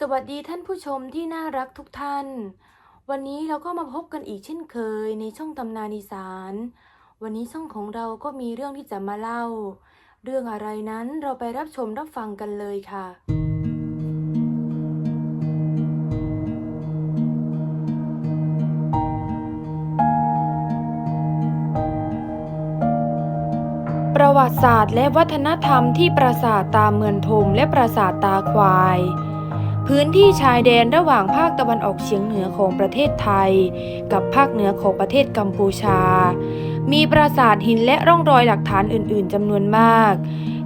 สวัสดีท่านผู้ชมที่น่ารักทุกท่าน วันนี้เราก็มาพบกันอีกเช่นเคยในช่องตำนานอีสาน วันนี้ช่องของเราก็มีเรื่องที่จะมาเล่า เรื่องอะไรนั้นเราไปรับชมรับฟังกันเลยค่ะประวัติศาสตร์และวัฒนธรรมที่ปราสาทตาเมือนทมและปราสาทตาควาย พื้นที่ชายแดนระหว่างภาคตะวันออกเฉียงเหนือของประเทศไทย กับภาคเหนือของประเทศกัมพูชา มีปราสาทหินและร่องรอยหลักฐานอื่น ๆจำนวนมาก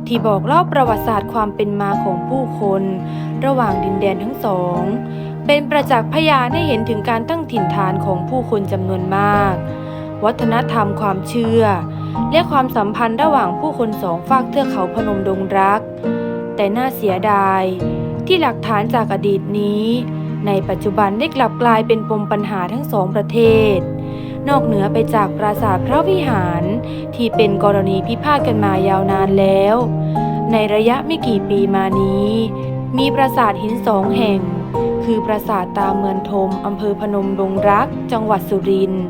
ที่บอกเล่าประวัติศาสตร์ความเป็นมาของผู้คน ระหว่างดินแดนทั้งสอง เป็นประจักษ์พยานให้เห็นถึงการตั้งถิ่นฐานของผู้คนจำนวนมาก วัฒนธรรมความเชื่อ และความสัมพันธ์ระหว่างผู้คนสองฝากเทือกเขาพนมดงรัก แต่น่าเสียดาย ที่หลักฐานจากอดีตนี้ ในปัจจุบันได้กลับกลายเป็นปมปัญหาทั้งสองประเทศ นอกเหนือไปจากปราสาทพระวิหารที่เป็นกรณีพิพาทกันมายาวนานแล้ว ในระยะไม่กี่ปีมานี้ มีปราสาทหินสองแห่ง คือปราสาทตาเมือนทมอำเภอพนมดงรัก จังหวัดสุรินทร์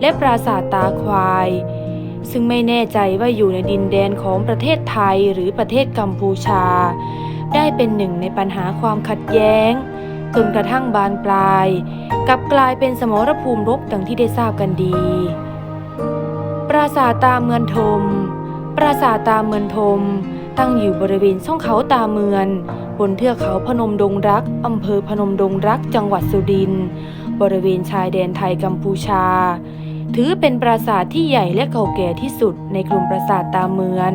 และปราสาทตาควายซึ่งไม่แน่ใจว่าอยู่ในดินแดนของประเทศไทยหรือประเทศกัมพูชา ได้เป็นหนึ่งในปัญหาความขัดแย้ง จนกระทั่งบานปลาย กลับกลายเป็นสมรภูมิรบดังที่ได้ทราบกันดี ปราสาทตาเมือนทม ปราสาทตาเมือนทม ตั้งอยู่บริเวณช่องเขาตาเมือน บนเทือกเขาพนมดงรัก อำเภอพนมดงรัก จังหวัดสุรินทร์ บริเวณชายแดนไทยกัมพูชา ถือเป็นปราสาทที่ใหญ่และเก่าแก่ที่สุดในกลุ่มปราสาทตาเมือน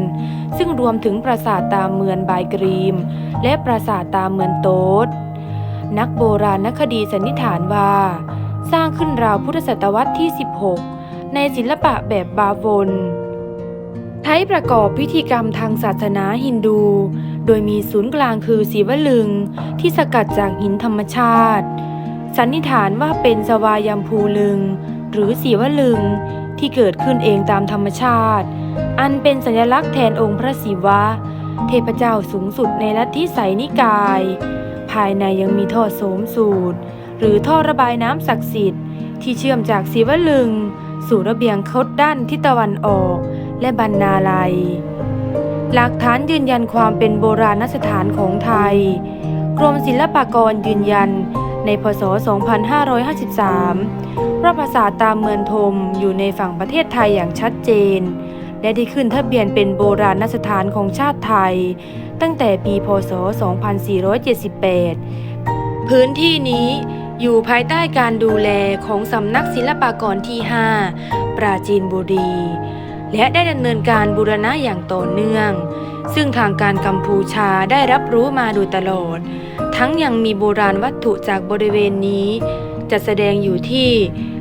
ซึ่งรวมถึงปราสาทตาเมือนบายกรีม และปราสาทตาเมือนโต๊ดนักโบราณคดีสันนิษฐานว่า สร้างขึ้นราวพุทธศตวรรษที่ 16 ในศิลปะแบบบาวนใช้ประกอบพิธีกรรมทางศาสนาฮินดู โดยมีศูนย์กลางคือศิวลึง ที่สกัดจากหินธรรมชาติ สันนิษฐานว่าเป็นสวายัมพูลึง หรือศิวลึง ที่เกิดขึ้นเองตามธรรมชาติ อันเป็นสัญลักษณ์แทนองค์พระศิวะ เทพเจ้าสูงสุดในลัทธิไสยนิกาย ภายในยังมีท่อโสมสูตร หรือท่อระบายน้ำศักดิ์สิทธิ์ ที่เชื่อมจากศิวลึง สู่ระเบียงคดด้านทิศตะวันออก และบรรณาลัย หลักฐานยืนยันความเป็นโบราณสถานของไทย กรมศิลปากรยืนยัน ในพศ 2553ว่าปราสาทตามเมือนทมอยู่ในฝั่งประเทศไทยอย่างชัดเจน และได้ขึ้นทะเบียนเป็นโบราณสถานของชาติไทย ตั้งแต่ปีพศ 2478 พื้นที่นี้อยู่ภายใต้การดูแลของสำนักศิลปากรที่ 5 ปราจีนบุรี และได้ดำเนินการบูรณะอย่างต่อเนื่อง ซึ่งทางการกัมพูชาได้รับรู้มาโดยตลอด ทั้งยังมีโบราณวัตถุจากบริเวณนี้จัดแสดงอยู่ที่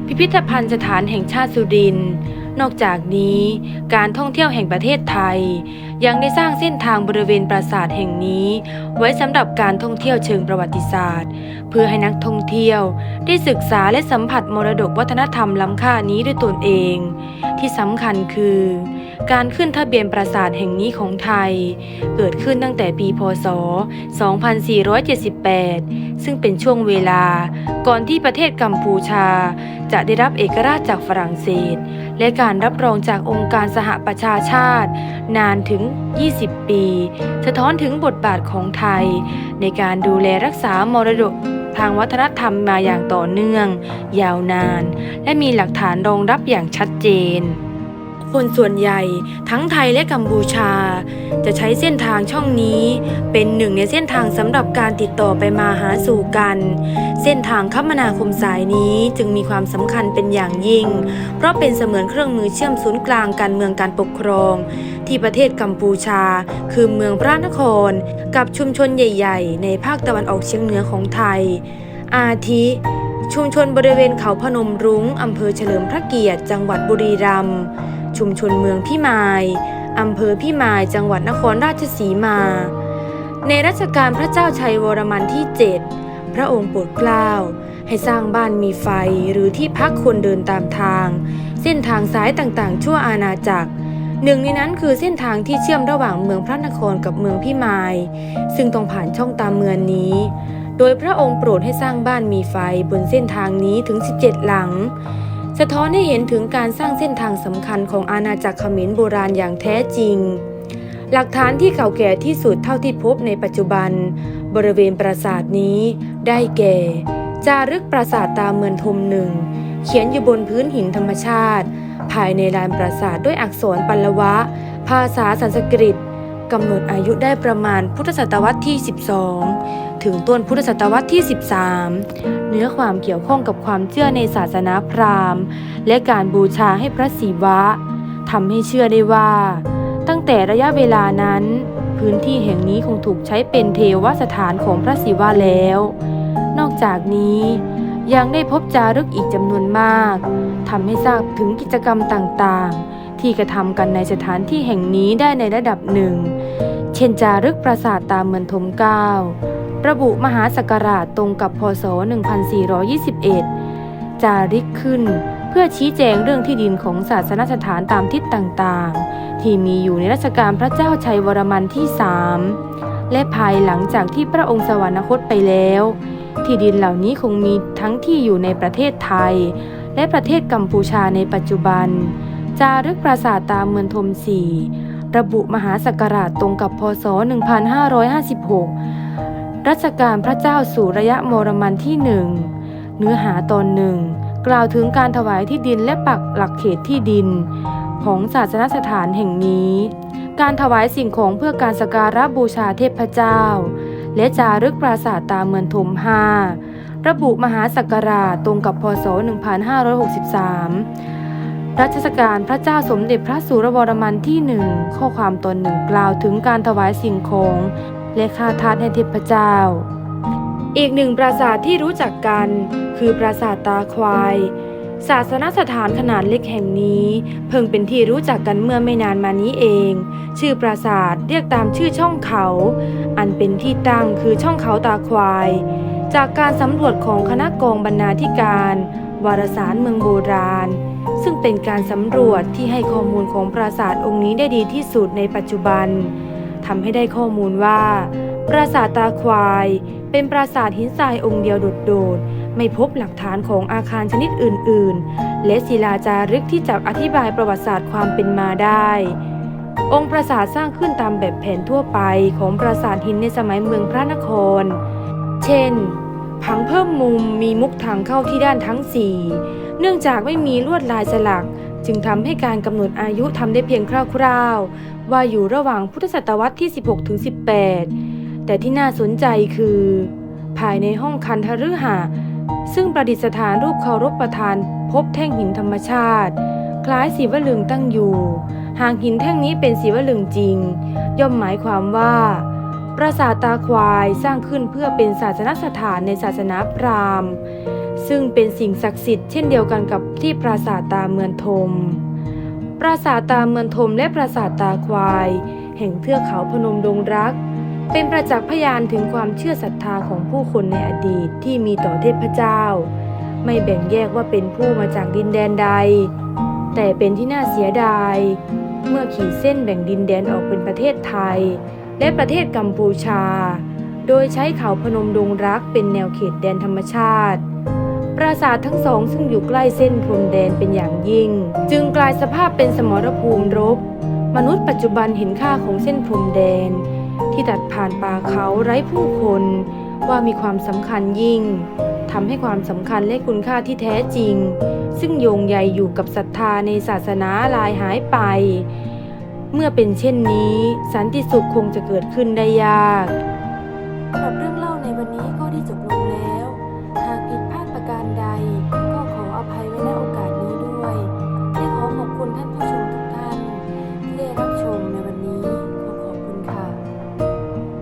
พิพิธภัณฑ์สถานแห่งชาติสุรินทร์นอกจากนี้การท่องเที่ยวแห่งประเทศไทย ยังได้สร้างเส้นทางบริเวณปราสาทแห่งนี้ ไว้สำหรับการท่องเที่ยวเชิงประวัติศาสตร์ เพื่อให้นักท่องเที่ยว ได้ศึกษาและสัมผัสมรดกวัฒนธรรมล้ำค่านี้ด้วยตนเอง ที่สำคัญคือ การขึ้นทะเบียนปราสาทแห่งนี้ของไทย เกิดขึ้นตั้งแต่ปีพศ 2478 ซึ่งเป็นช่วงเวลาก่อนที่ประเทศกัมพูชา จะได้รับเอกราชจากฝรั่งเศส และการรับรองจากองค์การสหประชาชาติ นานถึง 20 ปี สะท้อนถึงบทบาทของไทย ในการดูแลรักษามรดกทางวัฒนธรรมมาอย่างต่อเนื่อง ยาวนาน และมีหลักฐานรองรับอย่างชัดเจน คนส่วนใหญ่ทั้งไทยและกัมพูชา จะใช้เส้นทางช่องนี้ เป็นหนึ่งในเส้นทางสำหรับการติดต่อไปมาหาสู่กัน เส้นทางคมนาคมสายนี้จึงมีความสำคัญเป็นอย่างยิ่ง เพราะเป็นเสมือนเครื่องมือเชื่อมศูนย์กลางการเมืองการปกครอง ที่ประเทศกัมพูชา คือเมืองพระนคร กับชุมชนใหญ่ ๆ ในภาคตะวันออกเฉียงเหนือของไทย อาทิชุมชนบริเวณเขาพนมรุ้ง อำเภอเฉลิมพระเกียรติ จังหวัดบุรีรัมย์ ชุมชนเมืองพิมายอำเภอพิมาย จังหวัดนครราชสีมา ในรัชกาลพระเจ้าชัยวรมันที่ 7 พระองค์โปรดเกล้า ให้สร้างบ้านมีไฟหรือที่พักคนเดินตามทาง เส้นทางสายต่างๆ ชั่วอาณาจักร หนึ่งในนั้นคือเส้นทางที่เชื่อมระหว่างเมืองพระนครกับเมืองพิมาย ซึ่งต้องผ่านช่องตามเมืองนี้ โดยพระองค์โปรดให้สร้างบ้านมีไฟบนเส้นทางนี้ถึง 17 หลัง สะท้อนให้เห็นถึงการสร้างเส้นทางสำคัญของอาณาจักรเขมรโบราณอย่างแท้จริง หลักฐานที่เก่าแก่ที่สุดเท่าที่พบในปัจจุบัน บริเวณปราสาทนี้ได้แก่ จารึกปราสาทตาเมือนทมหนึ่งเขียนอยู่บนพื้นหินธรรมชาติ ภายในลานปราสาทด้วยอักษรปัลลวะ ภาษาสันสกฤตกำหนดอายุได้ประมาณพุทธศตวรรษที่ 12 ถึงต้นพุทธศตวรรษที่ 13 เนื้อความเกี่ยวข้องกับความเชื่อในศาสนาพราหมณ์ และการบูชาให้พระศิวะทำให้เชื่อได้ว่า ตั้งแต่ระยะเวลานั้น พื้นที่แห่งนี้คงถูกใช้เป็นเทวสถานของพระศิวะแล้ว นอกจากนี้ยังได้พบจารึกอีกจำนวนมากทำให้ทราบถึงกิจกรรมต่างๆ ที่กระทำกันในสถานที่แห่งนี้ได้ในระดับหนึ่ง เช่นจารึกปราสาทตามเมือนทมเก้า ระบุมหาศักราชตรงกับพศ 1421 จารึกขึ้น เพื่อชี้แจงเรื่องที่ดินของศาสนสถานตามทิศต่างๆ ที่มีอยู่ในรัชกาลพระเจ้าชัยวรมันที่สามและภายหลังจากที่พระองค์สวรรคตไปแล้ว ที่ดินเหล่านี้คงมีทั้งที่อยู่ในประเทศไทย และประเทศกัมพูชาในปัจจุบัน จารึกปราสาทตามเมือนทมสีระบุมหาศักราชตรงกับพศ 1556 รัชกาลพระเจ้าสุรยะมรมันที่หนึ่งเนื้อหาตอนหนึ่ง กล่าวถึงการถวายที่ดินและปักหลักเขตที่ดิน ของศาสนสถานแห่งนี้ การถวายสิ่งของเพื่อการสการะบูชาเทพเจ้า และจารึกปราสาทตาเมือนทมหาระบุมหาศักราชตรงกับพศ 1563 รัชกาลพระเจ้าสมเด็จพระสุรวรมันที่หนึ่งข้อความตอนหนึ่งกล่าวถึงการถวายสิ่งของ และค่าทาสให้เทพเจ้า อีกหนึ่งปราสาทที่รู้จักกัน คือปราสาทตาควาย ศาสนสถานขนาดเล็กแห่งนี้ เพิ่งเป็นที่รู้จักกันเมื่อไม่นานมานี้เอง ชื่อปราสาทเรียกตามชื่อช่องเขา อันเป็นที่ตั้งคือช่องเขาตาควาย จากการสำรวจของคณะกองบรรณาธิการ วารสารเมืองโบราณซึ่งเป็นการสำรวจที่ให้ข้อมูลของปราสาทองค์นี้ได้ดีที่สุดในปัจจุบัน ทำให้ได้ข้อมูลว่า ปราสาทตาควาย เป็นปราสาทหินทรายองค์เดียวโดดๆ ไม่พบหลักฐานของอาคารชนิดอื่นๆ และศิลาจารึกที่จะอธิบายประวัติศาสตร์ความเป็นมาได้ องค์ปราสาทสร้างขึ้นตามแบบแผนทั่วไปของปราสาทหินในสมัยเมืองพระนคร เช่น ผังเพิ่มมุมมีมุกทางเข้าที่ด้านทั้งสี่เนื่องจากไม่มีลวดลายสลัก จึงทำให้การกำหนดอายุทำได้เพียงคร่าวๆ ว่าอยู่ระหว่างพุทธศตวรรษที่ 16 ถึง 18 แต่ที่น่าสนใจคือ ภายในห้องคันธฤหะซึ่งประดิษฐานรูปเคารพประธาน พบแท่งหินธรรมชาติ คล้ายสีวลึงตั้งอยู่ หากหินแท่งนี้เป็นสีวลึงจริง ย่อมหมายความว่า ปราสาทตาควายสร้างขึ้นเพื่อเป็นศาสนสถานในศาสนาพราหมณ์ ซึ่งเป็นสิ่งศักดิ์สิทธิ์เช่นเดียวกันกับที่ปราสาทตาเมือนทม ปราสาทตาเมือนทมและปราสาทตาควาย แห่งเทือกเขาพนมดงรัก เป็นประจักษ์พยานถึงความเชื่อศรัทธาของผู้คนในอดีตที่มีต่อเทพเจ้า ไม่แบ่งแยกว่าเป็นผู้มาจากดินแดนใด แต่เป็นที่น่าเสียดาย เมื่อขีดเส้นแบ่งดินแดนออกเป็นประเทศไทย และประเทศกัมพูชา โดยใช้เขาพนมดงรักเป็นแนวเขตแดนธรรมชาติ ปราสาททั้งสองซึ่งอยู่ใกล้เส้นพรมแดนเป็นอย่างยิ่ง จึงกลายสภาพเป็นสมรภูมิรบ มนุษย์ปัจจุบันเห็นค่าของเส้นพรมแดน ที่ตัดผ่านป่าเขาไร้ผู้คนว่ามีความสำคัญยิ่งทำให้ความสำคัญและคุณค่าที่แท้จริง ซึ่งโยงใยอยู่กับศรัทธาในศาสนาลายหายไป เมื่อเป็นเช่นนี้ สันติสุขคงจะเกิดขึ้นได้ยากสำหรับเรื่องเล่า